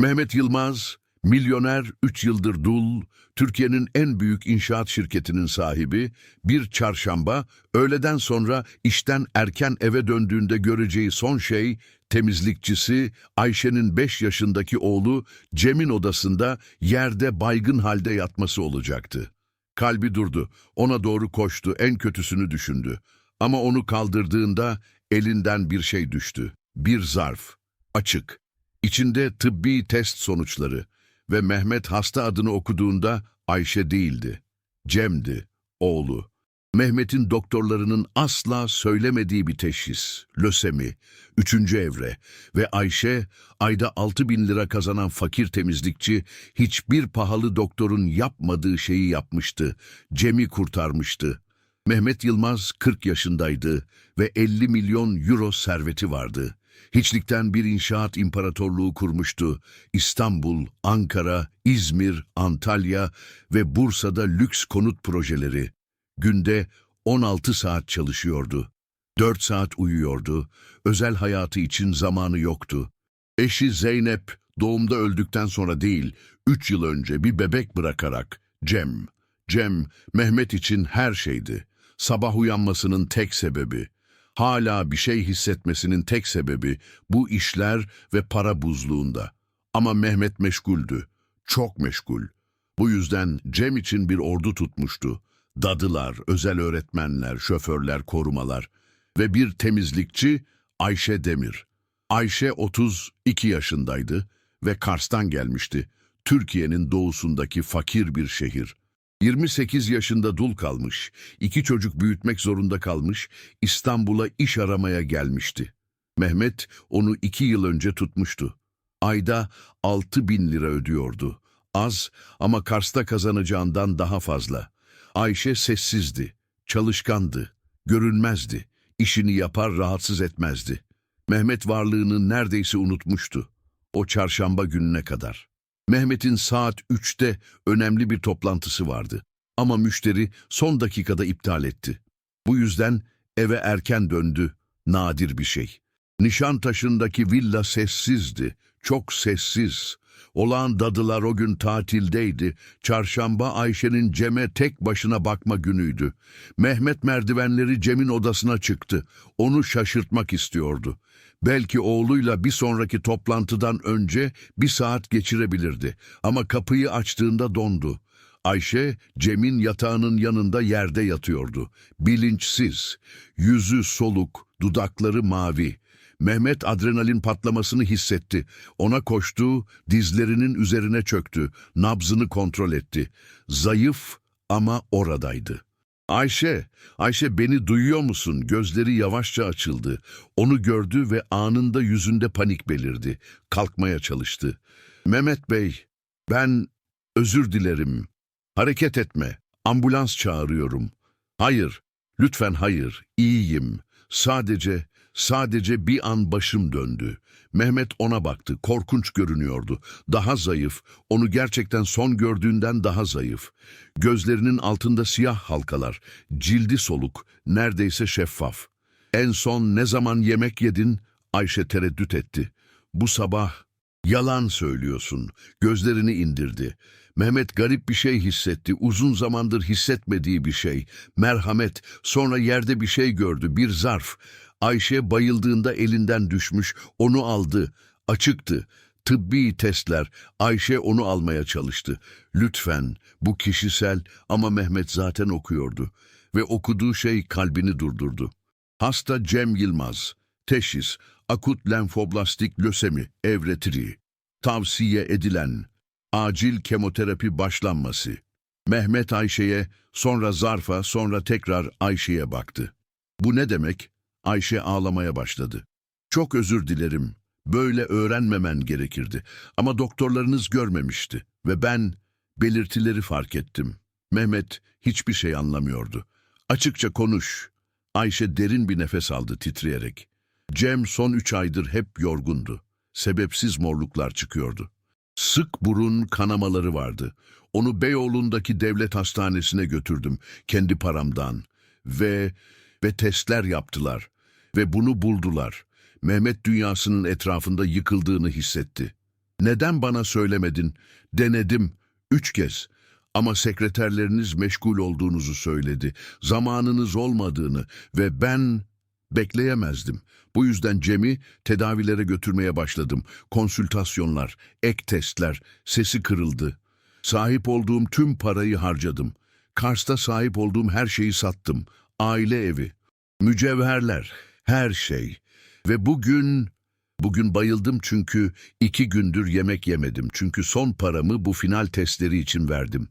Mehmet Yılmaz, milyoner 3 yıldır dul, Türkiye'nin en büyük inşaat şirketinin sahibi, bir çarşamba, öğleden sonra işten erken eve döndüğünde göreceği son şey, temizlikçisi Ayşe'nin 5 yaşındaki oğlu Cem'in odasında yerde baygın halde yatması olacaktı. Kalbi durdu, ona doğru koştu, en kötüsünü düşündü. Ama onu kaldırdığında elinden bir şey düştü. Bir zarf, açık. İçinde tıbbi test sonuçları ve Mehmet hasta adını okuduğunda Ayşe değildi. Cem'di, oğlu. Mehmet'in doktorlarının asla söylemediği bir teşhis, lösemi, üçüncü evre ve Ayşe, ayda 6 bin lira kazanan fakir temizlikçi, hiçbir pahalı doktorun yapmadığı şeyi yapmıştı, Cem'i kurtarmıştı. Mehmet Yılmaz 40 yaşındaydı ve 50 milyon euro serveti vardı. Hiçlikten bir inşaat imparatorluğu kurmuştu. İstanbul, Ankara, İzmir, Antalya ve Bursa'da lüks konut projeleri. Günde 16 saat çalışıyordu. 4 saat uyuyordu. Özel hayatı için zamanı yoktu. Eşi Zeynep doğumda öldükten sonra değil, 3 yıl önce bir bebek bırakarak Cem. Cem, Mehmet için her şeydi. Sabah uyanmasının tek sebebi, hala bir şey hissetmesinin tek sebebi bu işler ve para buzluğunda. Ama Mehmet meşguldü, çok meşgul. Bu yüzden Cem için bir ordu tutmuştu. Dadılar, özel öğretmenler, şoförler, korumalar ve bir temizlikçi Ayşe Demir. Ayşe 32 yaşındaydı ve Kars'tan gelmişti. Türkiye'nin doğusundaki fakir bir şehir. 28 yaşında dul kalmış, iki çocuk büyütmek zorunda kalmış, İstanbul'a iş aramaya gelmişti. Mehmet onu iki yıl önce tutmuştu. Ayda 6 bin lira ödüyordu. Az ama Kars'ta kazanacağından daha fazla. Ayşe sessizdi, çalışkandı, görünmezdi, işini yapar rahatsız etmezdi. Mehmet varlığını neredeyse unutmuştu. O çarşamba gününe kadar. Mehmet'in saat 3'te önemli bir toplantısı vardı. Ama müşteri son dakikada iptal etti. Bu yüzden eve erken döndü. Nadir bir şey. Nişantaşı'ndaki villa sessizdi. Çok sessiz. Olağan dadılar o gün tatildeydi. Çarşamba Ayşe'nin Cem'e tek başına bakma günüydü. Mehmet merdivenleri Cem'in odasına çıktı. Onu şaşırtmak istiyordu. Belki oğluyla bir sonraki toplantıdan önce bir saat geçirebilirdi. Ama kapıyı açtığında dondu. Ayşe, Cem'in yatağının yanında yerde yatıyordu. Bilinçsiz, yüzü soluk, dudakları mavi. Mehmet adrenalin patlamasını hissetti. Ona koştu, dizlerinin üzerine çöktü, nabzını kontrol etti. Zayıf ama oradaydı. Ayşe, Ayşe beni duyuyor musun? Gözleri yavaşça açıldı. Onu gördü ve anında yüzünde panik belirdi. Kalkmaya çalıştı. Mehmet Bey, ben özür dilerim. Hareket etme. Ambulans çağırıyorum. Hayır, lütfen hayır. İyiyim. Sadece, sadece bir an başım döndü. Mehmet ona baktı. Korkunç görünüyordu. Daha zayıf. Onu gerçekten son gördüğünden daha zayıf. Gözlerinin altında siyah halkalar. Cildi soluk. Neredeyse şeffaf. En son ne zaman yemek yedin? Ayşe tereddüt etti. Bu sabah Yalan söylüyorsun. Gözlerini indirdi. Mehmet garip bir şey hissetti. Uzun zamandır hissetmediği bir şey. Merhamet. Sonra yerde bir şey gördü. Bir zarf. Ayşe bayıldığında elinden düşmüş. Onu aldı. Açıktı. Tıbbi testler. Ayşe onu almaya çalıştı. Lütfen. Bu kişisel ama Mehmet zaten okuyordu. Ve okuduğu şey kalbini durdurdu. Hasta Cem Yılmaz. Teşhis, akut lenfoblastik lösemi, evretiri. Tavsiye edilen, acil kemoterapi başlanması. Mehmet Ayşe'ye, sonra Zarf'a, sonra tekrar Ayşe'ye baktı. Bu ne demek? Ayşe ağlamaya başladı. Çok özür dilerim. Böyle öğrenmemen gerekirdi. Ama doktorlarınız görmemişti. Ve ben belirtileri fark ettim. Mehmet hiçbir şey anlamıyordu. Açıkça konuş. Ayşe derin bir nefes aldı titreyerek. Cem son üç aydır hep yorgundu. Sebepsiz morluklar çıkıyordu. Sık burun kanamaları vardı. Onu Beyoğlu'ndaki devlet hastanesine götürdüm kendi paramdan. Ve ve testler yaptılar. Ve bunu buldular. Mehmet dünyasının etrafında yıkıldığını hissetti. Neden bana söylemedin? Denedim. Üç kez. Ama sekreterleriniz meşgul olduğunuzu söyledi. Zamanınız olmadığını ve ben bekleyemezdim. Bu yüzden Cem'i tedavilere götürmeye başladım. Konsültasyonlar, ek testler, sesi kırıldı. Sahip olduğum tüm parayı harcadım. Kars'ta sahip olduğum her şeyi sattım. Aile evi, mücevherler, her şey. Ve bugün, bugün bayıldım çünkü iki gündür yemek yemedim. Çünkü son paramı bu final testleri için verdim.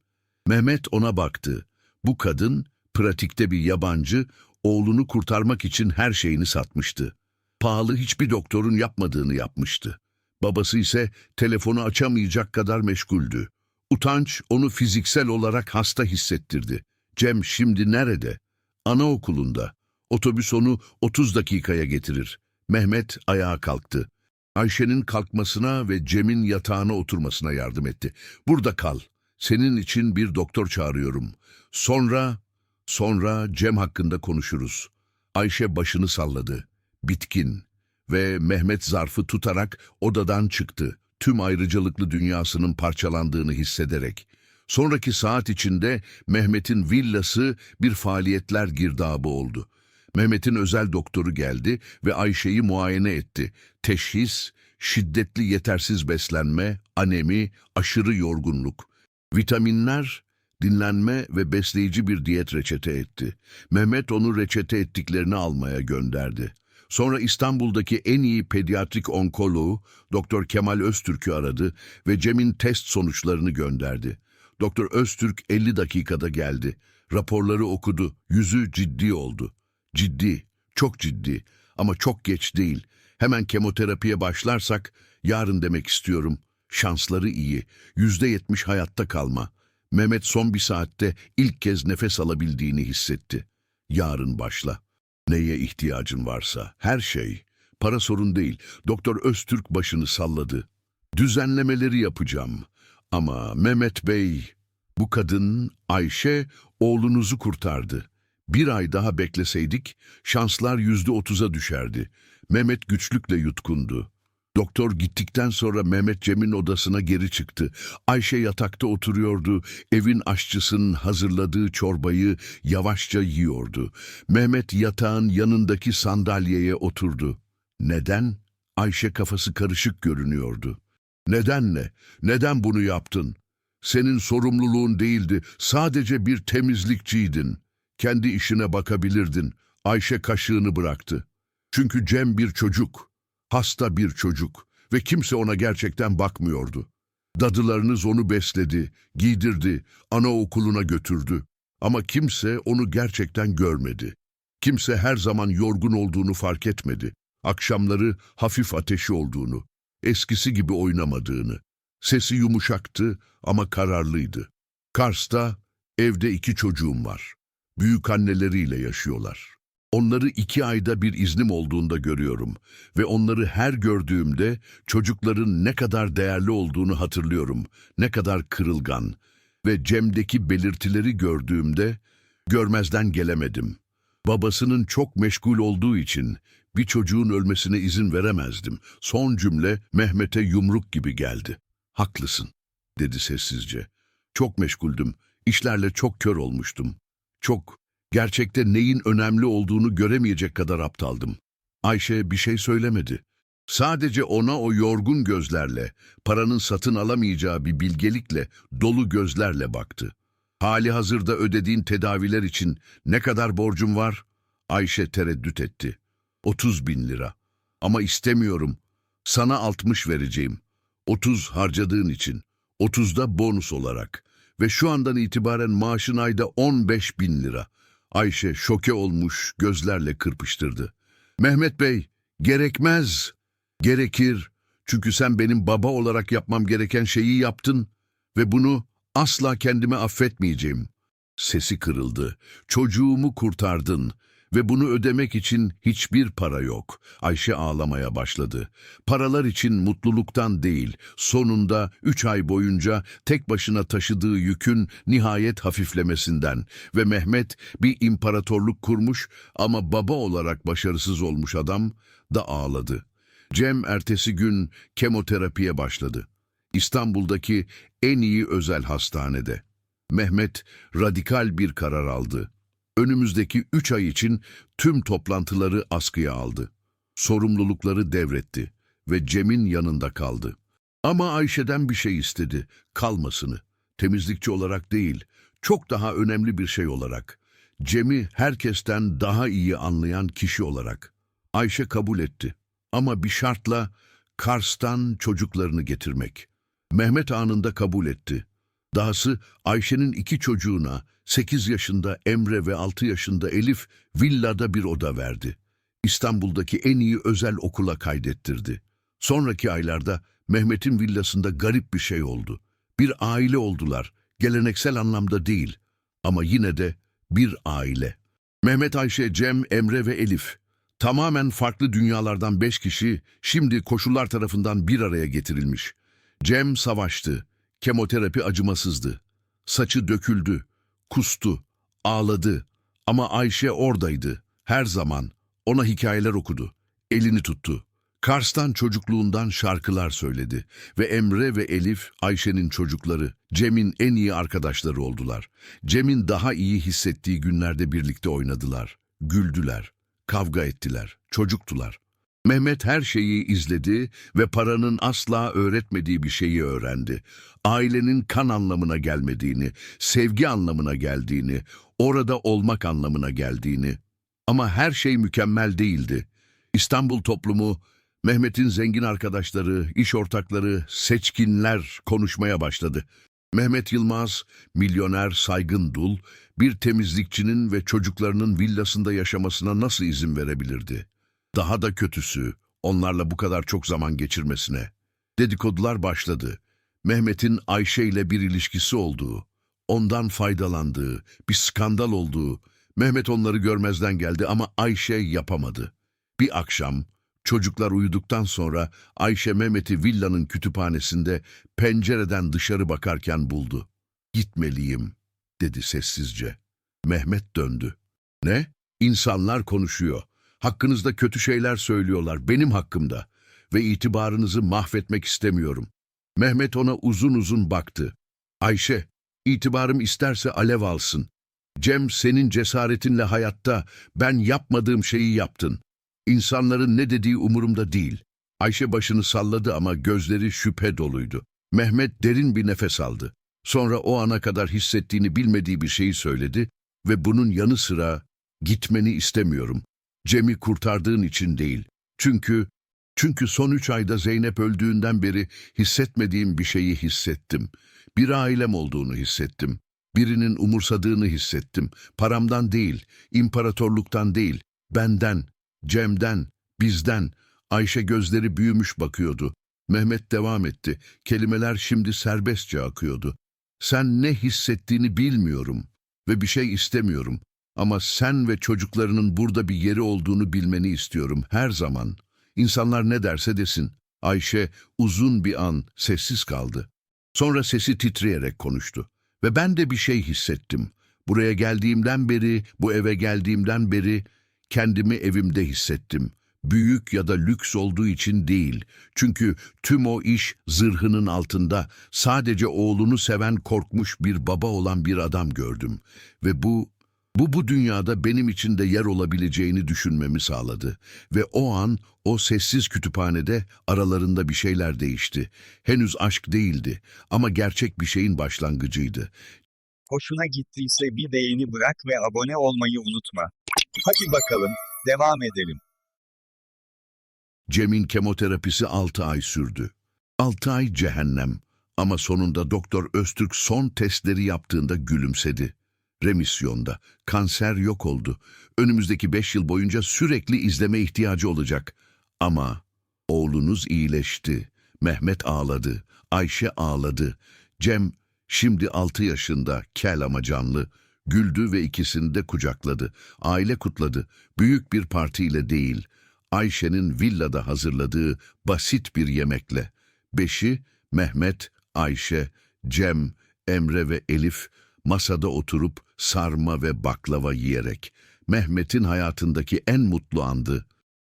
Mehmet ona baktı. Bu kadın, pratikte bir yabancı, oğlunu kurtarmak için her şeyini satmıştı. Pahalı hiçbir doktorun yapmadığını yapmıştı. Babası ise telefonu açamayacak kadar meşguldü. Utanç onu fiziksel olarak hasta hissettirdi. Cem şimdi nerede? Anaokulunda. Otobüs onu 30 dakikaya getirir. Mehmet ayağa kalktı. Ayşe'nin kalkmasına ve Cem'in yatağına oturmasına yardım etti. Burada kal. Senin için bir doktor çağırıyorum. Sonra, sonra Cem hakkında konuşuruz. Ayşe başını salladı. Bitkin. Ve Mehmet zarfı tutarak odadan çıktı. Tüm ayrıcalıklı dünyasının parçalandığını hissederek. Sonraki saat içinde Mehmet'in villası bir faaliyetler girdabı oldu. Mehmet'in özel doktoru geldi ve Ayşe'yi muayene etti. Teşhis, şiddetli yetersiz beslenme, anemi, aşırı yorgunluk. Vitaminler, dinlenme ve besleyici bir diyet reçete etti. Mehmet onu reçete ettiklerini almaya gönderdi. Sonra İstanbul'daki en iyi pediatrik onkoloğu Doktor Kemal Öztürk'ü aradı ve Cem'in test sonuçlarını gönderdi. Doktor Öztürk 50 dakikada geldi. Raporları okudu. Yüzü ciddi oldu. Ciddi, çok ciddi ama çok geç değil. Hemen kemoterapiye başlarsak yarın demek istiyorum. Şansları iyi. Yüzde yetmiş hayatta kalma. Mehmet son bir saatte ilk kez nefes alabildiğini hissetti. Yarın başla. Neye ihtiyacın varsa, her şey. Para sorun değil. Doktor Öztürk başını salladı. Düzenlemeleri yapacağım. Ama Mehmet Bey, bu kadın Ayşe oğlunuzu kurtardı. Bir ay daha bekleseydik şanslar yüzde otuza düşerdi. Mehmet güçlükle yutkundu. Doktor gittikten sonra Mehmet Cem'in odasına geri çıktı. Ayşe yatakta oturuyordu. Evin aşçısının hazırladığı çorbayı yavaşça yiyordu. Mehmet yatağın yanındaki sandalyeye oturdu. Neden? Ayşe kafası karışık görünüyordu. Neden ne? Neden bunu yaptın? Senin sorumluluğun değildi. Sadece bir temizlikçiydin. Kendi işine bakabilirdin. Ayşe kaşığını bıraktı. Çünkü Cem bir çocuk. Hasta bir çocuk ve kimse ona gerçekten bakmıyordu. Dadılarınız onu besledi, giydirdi, anaokuluna götürdü. Ama kimse onu gerçekten görmedi. Kimse her zaman yorgun olduğunu fark etmedi. Akşamları hafif ateşi olduğunu, eskisi gibi oynamadığını. Sesi yumuşaktı ama kararlıydı. Kars'ta evde iki çocuğum var. Büyük anneleriyle yaşıyorlar. Onları iki ayda bir iznim olduğunda görüyorum ve onları her gördüğümde çocukların ne kadar değerli olduğunu hatırlıyorum, ne kadar kırılgan ve Cem'deki belirtileri gördüğümde görmezden gelemedim. Babasının çok meşgul olduğu için bir çocuğun ölmesine izin veremezdim. Son cümle Mehmet'e yumruk gibi geldi. Haklısın, dedi sessizce. Çok meşguldüm, işlerle çok kör olmuştum. Çok Gerçekte neyin önemli olduğunu göremeyecek kadar aptaldım. Ayşe bir şey söylemedi. Sadece ona o yorgun gözlerle, paranın satın alamayacağı bir bilgelikle, dolu gözlerle baktı. Hali hazırda ödediğin tedaviler için ne kadar borcum var? Ayşe tereddüt etti. 30 bin lira. Ama istemiyorum. Sana 60 vereceğim. 30 harcadığın için. 30 da bonus olarak. Ve şu andan itibaren maaşın ayda 15 bin lira. Ayşe şoke olmuş gözlerle kırpıştırdı. Mehmet Bey, gerekmez. Gerekir. Çünkü sen benim baba olarak yapmam gereken şeyi yaptın ve bunu asla kendime affetmeyeceğim. Sesi kırıldı. Çocuğumu kurtardın ve bunu ödemek için hiçbir para yok. Ayşe ağlamaya başladı. Paralar için mutluluktan değil, sonunda üç ay boyunca tek başına taşıdığı yükün nihayet hafiflemesinden ve Mehmet bir imparatorluk kurmuş ama baba olarak başarısız olmuş adam da ağladı. Cem ertesi gün kemoterapiye başladı. İstanbul'daki en iyi özel hastanede. Mehmet radikal bir karar aldı. Önümüzdeki üç ay için tüm toplantıları askıya aldı. Sorumlulukları devretti ve Cem'in yanında kaldı. Ama Ayşe'den bir şey istedi, kalmasını. Temizlikçi olarak değil, çok daha önemli bir şey olarak. Cem'i herkesten daha iyi anlayan kişi olarak. Ayşe kabul etti. Ama bir şartla Kars'tan çocuklarını getirmek. Mehmet anında kabul etti. Dahası Ayşe'nin iki çocuğuna 8 yaşında Emre ve 6 yaşında Elif villada bir oda verdi. İstanbul'daki en iyi özel okula kaydettirdi. Sonraki aylarda Mehmet'in villasında garip bir şey oldu. Bir aile oldular. Geleneksel anlamda değil ama yine de bir aile. Mehmet Ayşe, Cem, Emre ve Elif. Tamamen farklı dünyalardan beş kişi şimdi koşullar tarafından bir araya getirilmiş. Cem savaştı. Kemoterapi acımasızdı. Saçı döküldü. Kustu. Ağladı. Ama Ayşe oradaydı. Her zaman. Ona hikayeler okudu. Elini tuttu. Kars'tan çocukluğundan şarkılar söyledi ve Emre ve Elif Ayşe'nin çocukları, Cem'in en iyi arkadaşları oldular. Cem'in daha iyi hissettiği günlerde birlikte oynadılar, güldüler, kavga ettiler, çocuktular. Mehmet her şeyi izledi ve paranın asla öğretmediği bir şeyi öğrendi. Ailenin kan anlamına gelmediğini, sevgi anlamına geldiğini, orada olmak anlamına geldiğini. Ama her şey mükemmel değildi. İstanbul toplumu, Mehmet'in zengin arkadaşları, iş ortakları, seçkinler konuşmaya başladı. Mehmet Yılmaz, milyoner saygın dul, bir temizlikçinin ve çocuklarının villasında yaşamasına nasıl izin verebilirdi? Daha da kötüsü, onlarla bu kadar çok zaman geçirmesine. Dedikodular başladı. Mehmet'in Ayşe ile bir ilişkisi olduğu, ondan faydalandığı, bir skandal olduğu, Mehmet onları görmezden geldi ama Ayşe yapamadı. Bir akşam çocuklar uyuduktan sonra Ayşe Mehmet'i villanın kütüphanesinde pencereden dışarı bakarken buldu. Gitmeliyim, dedi sessizce. Mehmet döndü. Ne? İnsanlar konuşuyor. Hakkınızda kötü şeyler söylüyorlar, benim hakkımda. Ve itibarınızı mahvetmek istemiyorum. Mehmet ona uzun uzun baktı. Ayşe, itibarım isterse alev alsın. Cem senin cesaretinle hayatta ben yapmadığım şeyi yaptın. İnsanların ne dediği umurumda değil. Ayşe başını salladı ama gözleri şüphe doluydu. Mehmet derin bir nefes aldı. Sonra o ana kadar hissettiğini bilmediği bir şeyi söyledi ve bunun yanı sıra gitmeni istemiyorum. Cem'i kurtardığın için değil. Çünkü çünkü son üç ayda Zeynep öldüğünden beri hissetmediğim bir şeyi hissettim. Bir ailem olduğunu hissettim. Birinin umursadığını hissettim. Paramdan değil, imparatorluktan değil, benden, Cem'den, bizden. Ayşe gözleri büyümüş bakıyordu. Mehmet devam etti. Kelimeler şimdi serbestçe akıyordu. Sen ne hissettiğini bilmiyorum ve bir şey istemiyorum. Ama sen ve çocuklarının burada bir yeri olduğunu bilmeni istiyorum her zaman. İnsanlar ne derse desin. Ayşe uzun bir an sessiz kaldı. Sonra sesi titreyerek konuştu. Ve ben de bir şey hissettim. Buraya geldiğimden beri, bu eve geldiğimden beri kendimi evimde hissettim. Büyük ya da lüks olduğu için değil. Çünkü tüm o iş zırhının altında sadece oğlunu seven korkmuş bir baba olan bir adam gördüm. Ve bu, bu bu dünyada benim için de yer olabileceğini düşünmemi sağladı. Ve o an o sessiz kütüphanede aralarında bir şeyler değişti. Henüz aşk değildi ama gerçek bir şeyin başlangıcıydı. Hoşuna gittiyse bir beğeni bırak ve abone olmayı unutma. Hadi bakalım, devam edelim. Cem'in kemoterapisi 6 ay sürdü. 6 ay cehennem ama sonunda Doktor Öztürk son testleri yaptığında gülümsedi. Remisyonda, kanser yok oldu. Önümüzdeki 5 yıl boyunca sürekli izleme ihtiyacı olacak. Ama oğlunuz iyileşti. Mehmet ağladı, Ayşe ağladı. Cem şimdi 6 yaşında, kel ama canlı. Güldü ve ikisini de kucakladı. Aile kutladı. Büyük bir partiyle değil, Ayşe'nin villada hazırladığı basit bir yemekle. Beşi, Mehmet, Ayşe, Cem, Emre ve Elif masada oturup sarma ve baklava yiyerek. Mehmet'in hayatındaki en mutlu andı.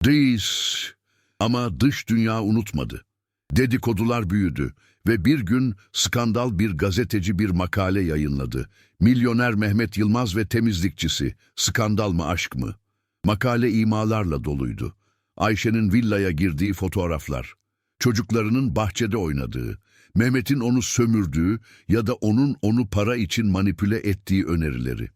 Dış ama dış dünya unutmadı. Dedikodular büyüdü Ve bir gün skandal bir gazeteci bir makale yayınladı. Milyoner Mehmet Yılmaz ve temizlikçisi. Skandal mı aşk mı? Makale imalarla doluydu. Ayşe'nin villaya girdiği fotoğraflar. Çocuklarının bahçede oynadığı, Mehmet'in onu sömürdüğü ya da onun onu para için manipüle ettiği önerileri.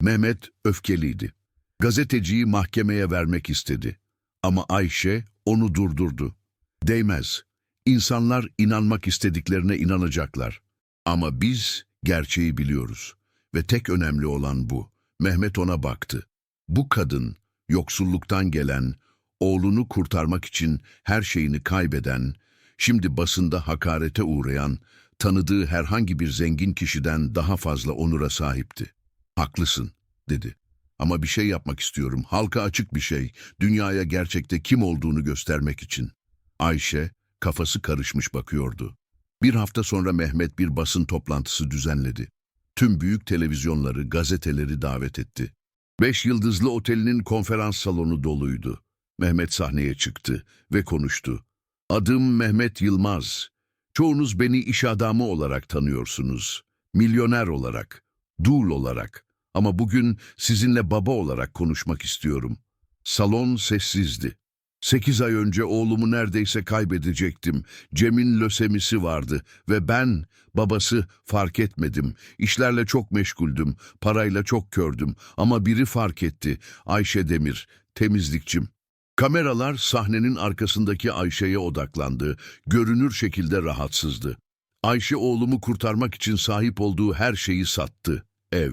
Mehmet öfkeliydi. Gazeteciyi mahkemeye vermek istedi. Ama Ayşe onu durdurdu. Değmez. İnsanlar inanmak istediklerine inanacaklar. Ama biz gerçeği biliyoruz. Ve tek önemli olan bu. Mehmet ona baktı. Bu kadın, yoksulluktan gelen, oğlunu kurtarmak için her şeyini kaybeden, şimdi basında hakarete uğrayan, tanıdığı herhangi bir zengin kişiden daha fazla onura sahipti. Haklısın, dedi. Ama bir şey yapmak istiyorum, halka açık bir şey, dünyaya gerçekte kim olduğunu göstermek için. Ayşe, kafası karışmış bakıyordu. Bir hafta sonra Mehmet bir basın toplantısı düzenledi. Tüm büyük televizyonları, gazeteleri davet etti. Beş yıldızlı otelinin konferans salonu doluydu. Mehmet sahneye çıktı ve konuştu. Adım Mehmet Yılmaz. Çoğunuz beni iş adamı olarak tanıyorsunuz. Milyoner olarak, dul olarak. Ama bugün sizinle baba olarak konuşmak istiyorum. Salon sessizdi. Sekiz ay önce oğlumu neredeyse kaybedecektim. Cem'in lösemisi vardı ve ben, babası, fark etmedim. İşlerle çok meşguldüm, parayla çok kördüm. Ama biri fark etti. Ayşe Demir, temizlikçim. Kameralar sahnenin arkasındaki Ayşe'ye odaklandı. Görünür şekilde rahatsızdı. Ayşe oğlumu kurtarmak için sahip olduğu her şeyi sattı. Ev,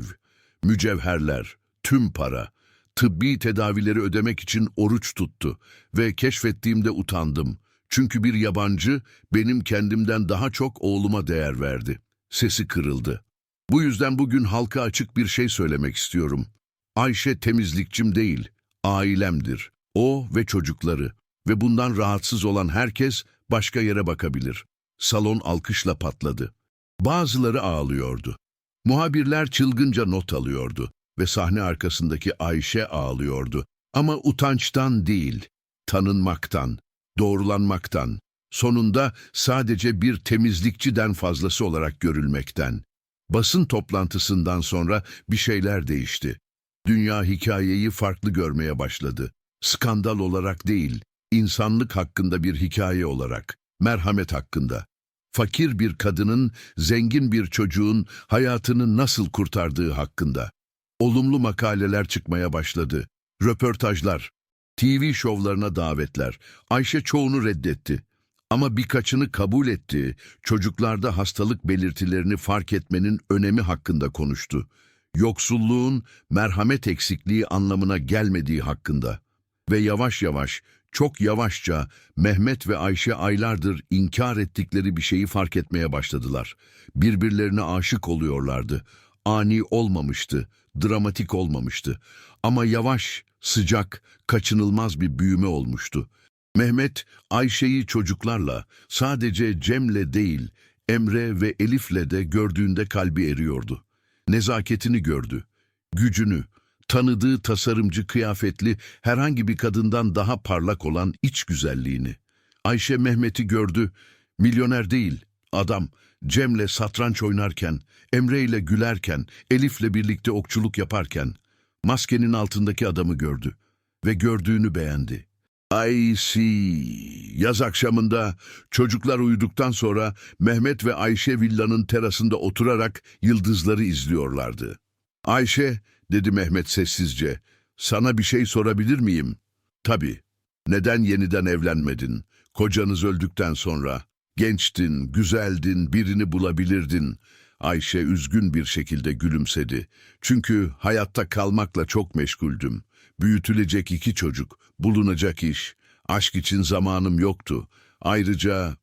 mücevherler, tüm para. Tıbbi tedavileri ödemek için oruç tuttu ve keşfettiğimde utandım. Çünkü bir yabancı benim kendimden daha çok oğluma değer verdi. Sesi kırıldı. Bu yüzden bugün halka açık bir şey söylemek istiyorum. Ayşe temizlikçim değil, ailemdir. O ve çocukları ve bundan rahatsız olan herkes başka yere bakabilir. Salon alkışla patladı. Bazıları ağlıyordu. Muhabirler çılgınca not alıyordu ve sahne arkasındaki Ayşe ağlıyordu. Ama utançtan değil, tanınmaktan, doğrulanmaktan, sonunda sadece bir temizlikçiden fazlası olarak görülmekten. Basın toplantısından sonra bir şeyler değişti. Dünya hikayeyi farklı görmeye başladı. Skandal olarak değil, insanlık hakkında bir hikaye olarak, merhamet hakkında. Fakir bir kadının, zengin bir çocuğun hayatını nasıl kurtardığı hakkında. Olumlu makaleler çıkmaya başladı. Röportajlar, TV şovlarına davetler. Ayşe çoğunu reddetti. Ama birkaçını kabul etti. Çocuklarda hastalık belirtilerini fark etmenin önemi hakkında konuştu. Yoksulluğun merhamet eksikliği anlamına gelmediği hakkında. Ve yavaş yavaş, çok yavaşça Mehmet ve Ayşe aylardır inkar ettikleri bir şeyi fark etmeye başladılar. Birbirlerine aşık oluyorlardı. Ani olmamıştı, dramatik olmamıştı. Ama yavaş, sıcak, kaçınılmaz bir büyüme olmuştu. Mehmet, Ayşe'yi çocuklarla, sadece Cem'le değil, Emre ve Elif'le de gördüğünde kalbi eriyordu. Nezaketini gördü, gücünü, tanıdığı tasarımcı kıyafetli herhangi bir kadından daha parlak olan iç güzelliğini. Ayşe Mehmet'i gördü, milyoner değil, adam, Cem'le satranç oynarken, Emre ile gülerken, Elif'le birlikte okçuluk yaparken, maskenin altındaki adamı gördü ve gördüğünü beğendi. I see. Yaz akşamında çocuklar uyuduktan sonra Mehmet ve Ayşe villanın terasında oturarak yıldızları izliyorlardı. Ayşe, dedi Mehmet sessizce, sana bir şey sorabilir miyim? Tabii. Neden yeniden evlenmedin? Kocanız öldükten sonra. Gençtin, güzeldin, birini bulabilirdin. Ayşe üzgün bir şekilde gülümsedi. Çünkü hayatta kalmakla çok meşguldüm. Büyütülecek iki çocuk, bulunacak iş. Aşk için zamanım yoktu. Ayrıca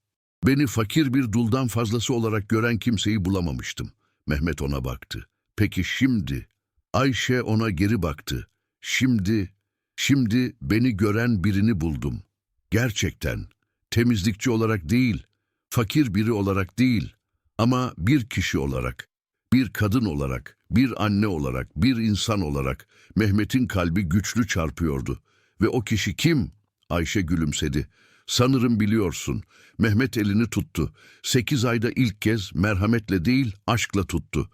beni fakir bir duldan fazlası olarak gören kimseyi bulamamıştım. Mehmet ona baktı. Peki şimdi? Ayşe ona geri baktı. Şimdi, şimdi beni gören birini buldum. Gerçekten, temizlikçi olarak değil, fakir biri olarak değil ama bir kişi olarak, bir kadın olarak, bir anne olarak, bir insan olarak Mehmet'in kalbi güçlü çarpıyordu. Ve o kişi kim? Ayşe gülümsedi. Sanırım biliyorsun. Mehmet elini tuttu. Sekiz ayda ilk kez merhametle değil aşkla tuttu.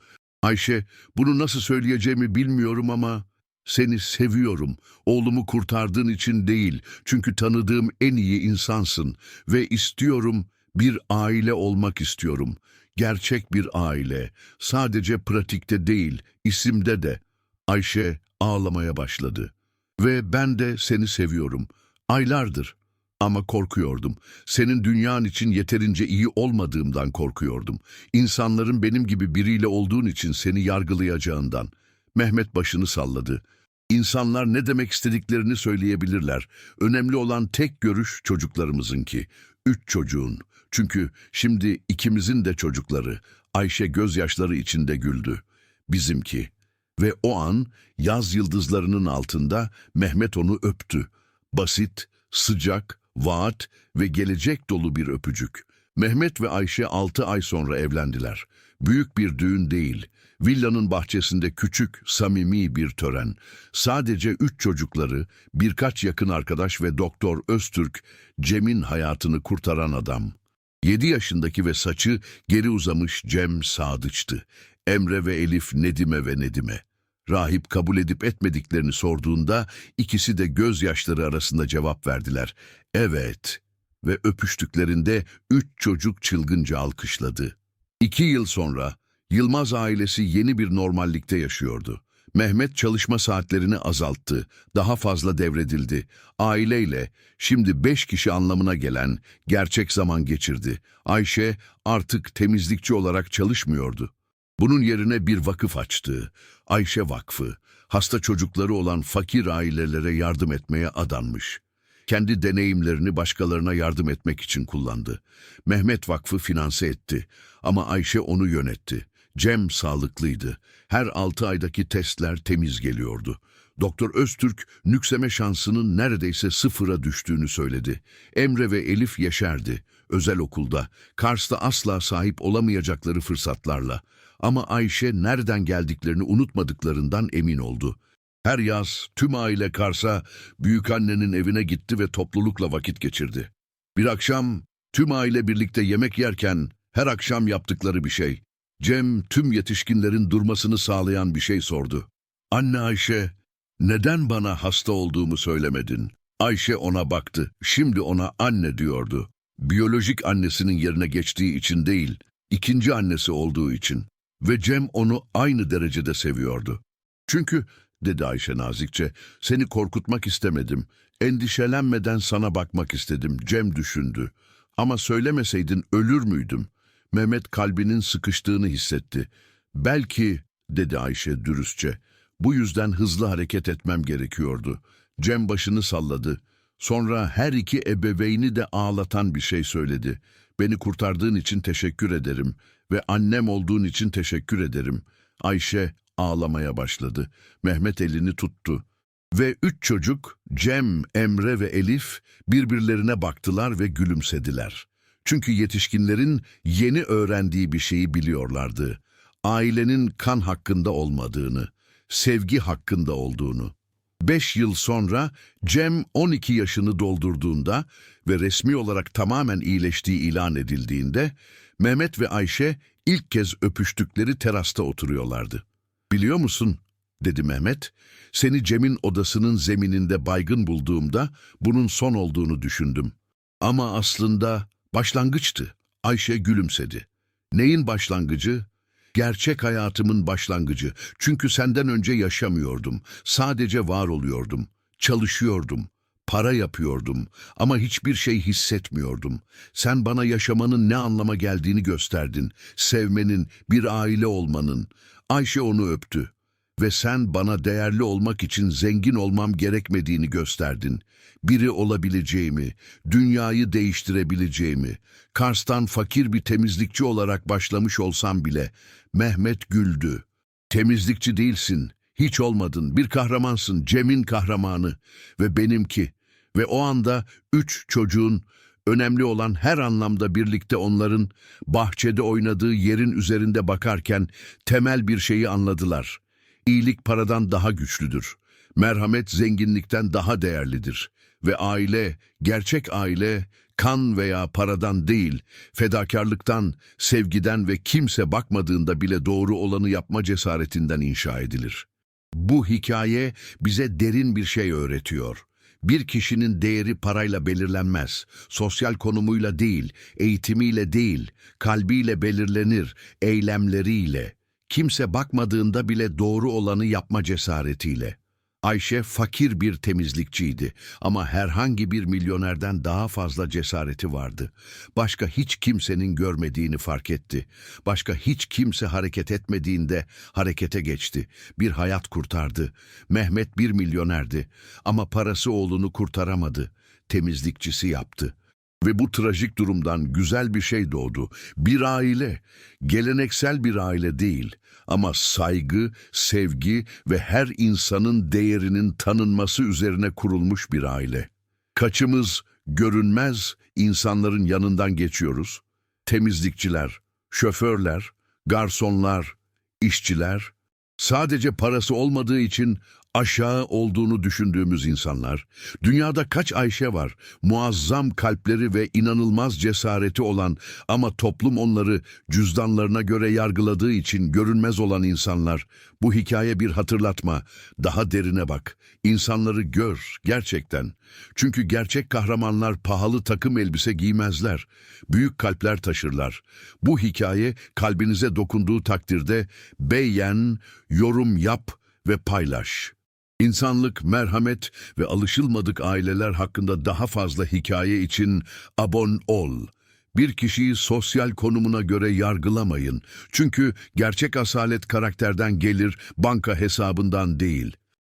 Ayşe, bunu nasıl söyleyeceğimi bilmiyorum ama seni seviyorum. Oğlumu kurtardığın için değil. Çünkü tanıdığım en iyi insansın. Ve istiyorum, bir aile olmak istiyorum. Gerçek bir aile. Sadece pratikte değil, isimde de. Ayşe ağlamaya başladı. Ve ben de seni seviyorum. Aylardır. Ama korkuyordum. Senin dünyan için yeterince iyi olmadığımdan korkuyordum. İnsanların benim gibi biriyle olduğun için seni yargılayacağından. Mehmet başını salladı. İnsanlar ne demek istediklerini söyleyebilirler. Önemli olan tek görüş çocuklarımızınki. Üç çocuğun. Çünkü şimdi ikimizin de çocukları. Ayşe gözyaşları içinde güldü. Bizimki. Ve o an yaz yıldızlarının altında Mehmet onu öptü. Basit, sıcak, vaat ve gelecek dolu bir öpücük. Mehmet ve Ayşe altı ay sonra evlendiler. Büyük bir düğün değil, villanın bahçesinde küçük, samimi bir tören. Sadece üç çocukları, birkaç yakın arkadaş ve Doktor Öztürk, Cem'in hayatını kurtaran adam. Yedi yaşındaki ve saçı geri uzamış Cem Sadıç'tı. Emre ve Elif Nedime ve Nedime. Rahip kabul edip etmediklerini sorduğunda ikisi de gözyaşları arasında cevap verdiler. Evet ve öpüştüklerinde üç çocuk çılgınca alkışladı. İki yıl sonra Yılmaz ailesi yeni bir normallikte yaşıyordu. Mehmet çalışma saatlerini azalttı, daha fazla devredildi. Aileyle şimdi beş kişi anlamına gelen gerçek zaman geçirdi. Ayşe artık temizlikçi olarak çalışmıyordu. Bunun yerine bir vakıf açtı. Ayşe Vakfı, hasta çocukları olan fakir ailelere yardım etmeye adanmış. Kendi deneyimlerini başkalarına yardım etmek için kullandı. Mehmet Vakfı finanse etti ama Ayşe onu yönetti. Cem sağlıklıydı. Her altı aydaki testler temiz geliyordu. Doktor Öztürk, nükseme şansının neredeyse sıfıra düştüğünü söyledi. Emre ve Elif yeşerdi. Özel okulda, Kars'ta asla sahip olamayacakları fırsatlarla. Ama Ayşe nereden geldiklerini unutmadıklarından emin oldu. Her yaz tüm aile Kars'a büyükannenin evine gitti ve toplulukla vakit geçirdi. Bir akşam tüm aile birlikte yemek yerken her akşam yaptıkları bir şey. Cem tüm yetişkinlerin durmasını sağlayan bir şey sordu. Anne Ayşe, neden bana hasta olduğumu söylemedin? Ayşe ona baktı. Şimdi ona anne diyordu. Biyolojik annesinin yerine geçtiği için değil, ikinci annesi olduğu için. Ve Cem onu aynı derecede seviyordu. Çünkü, dedi Ayşe nazikçe, seni korkutmak istemedim. Endişelenmeden sana bakmak istedim. Cem düşündü. Ama söylemeseydin ölür müydüm? Mehmet kalbinin sıkıştığını hissetti. Belki, dedi Ayşe dürüstçe, bu yüzden hızlı hareket etmem gerekiyordu. Cem başını salladı. Sonra her iki ebeveyni de ağlatan bir şey söyledi. Beni kurtardığın için teşekkür ederim ve annem olduğun için teşekkür ederim. Ayşe ağlamaya başladı. Mehmet elini tuttu. Ve üç çocuk, Cem, Emre ve Elif birbirlerine baktılar ve gülümsediler. Çünkü yetişkinlerin yeni öğrendiği bir şeyi biliyorlardı. Ailenin kan hakkında olmadığını, sevgi hakkında olduğunu. Beş yıl sonra Cem 12 yaşını doldurduğunda ve resmi olarak tamamen iyileştiği ilan edildiğinde Mehmet ve Ayşe ilk kez öpüştükleri terasta oturuyorlardı. Biliyor musun, dedi Mehmet, seni Cem'in odasının zemininde baygın bulduğumda bunun son olduğunu düşündüm. Ama aslında başlangıçtı. Ayşe gülümsedi. Neyin başlangıcı? Gerçek hayatımın başlangıcı. Çünkü senden önce yaşamıyordum. Sadece var oluyordum. Çalışıyordum. Para yapıyordum ama hiçbir şey hissetmiyordum. Sen bana yaşamanın ne anlama geldiğini gösterdin. Sevmenin, bir aile olmanın. Ayşe onu öptü. Ve sen bana değerli olmak için zengin olmam gerekmediğini gösterdin. Biri olabileceğimi, dünyayı değiştirebileceğimi, Kars'tan fakir bir temizlikçi olarak başlamış olsam bile Mehmet güldü. Temizlikçi değilsin, hiç olmadın, bir kahramansın, Cem'in kahramanı ve benimki. Ve o anda üç çocuğun, önemli olan her anlamda birlikte onların bahçede oynadığı yerin üzerinde bakarken temel bir şeyi anladılar. İyilik paradan daha güçlüdür. Merhamet zenginlikten daha değerlidir. Ve aile, gerçek aile, kan veya paradan değil, fedakarlıktan, sevgiden ve kimse bakmadığında bile doğru olanı yapma cesaretinden inşa edilir. Bu hikaye bize derin bir şey öğretiyor. Bir kişinin değeri parayla belirlenmez, sosyal konumuyla değil, eğitimiyle değil, kalbiyle belirlenir, eylemleriyle. Kimse bakmadığında bile doğru olanı yapma cesaretiyle. Ayşe fakir bir temizlikçiydi ama herhangi bir milyonerden daha fazla cesareti vardı. Başka hiç kimsenin görmediğini fark etti. Başka hiç kimse hareket etmediğinde harekete geçti. Bir hayat kurtardı. Mehmet bir milyonerdi ama parası oğlunu kurtaramadı. Temizlikçisi yaptı. Ve bu trajik durumdan güzel bir şey doğdu. Bir aile, geleneksel bir aile değil ama saygı, sevgi ve her insanın değerinin tanınması üzerine kurulmuş bir aile. Kaçımız görünmez insanların yanından geçiyoruz. Temizlikçiler, şoförler, garsonlar, işçiler, sadece parası olmadığı için aşağı olduğunu düşündüğümüz insanlar, dünyada kaç Ayşe var, muazzam kalpleri ve inanılmaz cesareti olan ama toplum onları cüzdanlarına göre yargıladığı için görünmez olan insanlar, bu hikaye bir hatırlatma, daha derine bak, insanları gör gerçekten. Çünkü gerçek kahramanlar pahalı takım elbise giymezler, büyük kalpler taşırlar. Bu hikaye kalbinize dokunduğu takdirde beğen, yorum yap ve paylaş. İnsanlık, merhamet ve alışılmadık aileler hakkında daha fazla hikaye için abon ol. Bir kişiyi sosyal konumuna göre yargılamayın. Çünkü gerçek asalet karakterden gelir, banka hesabından değil.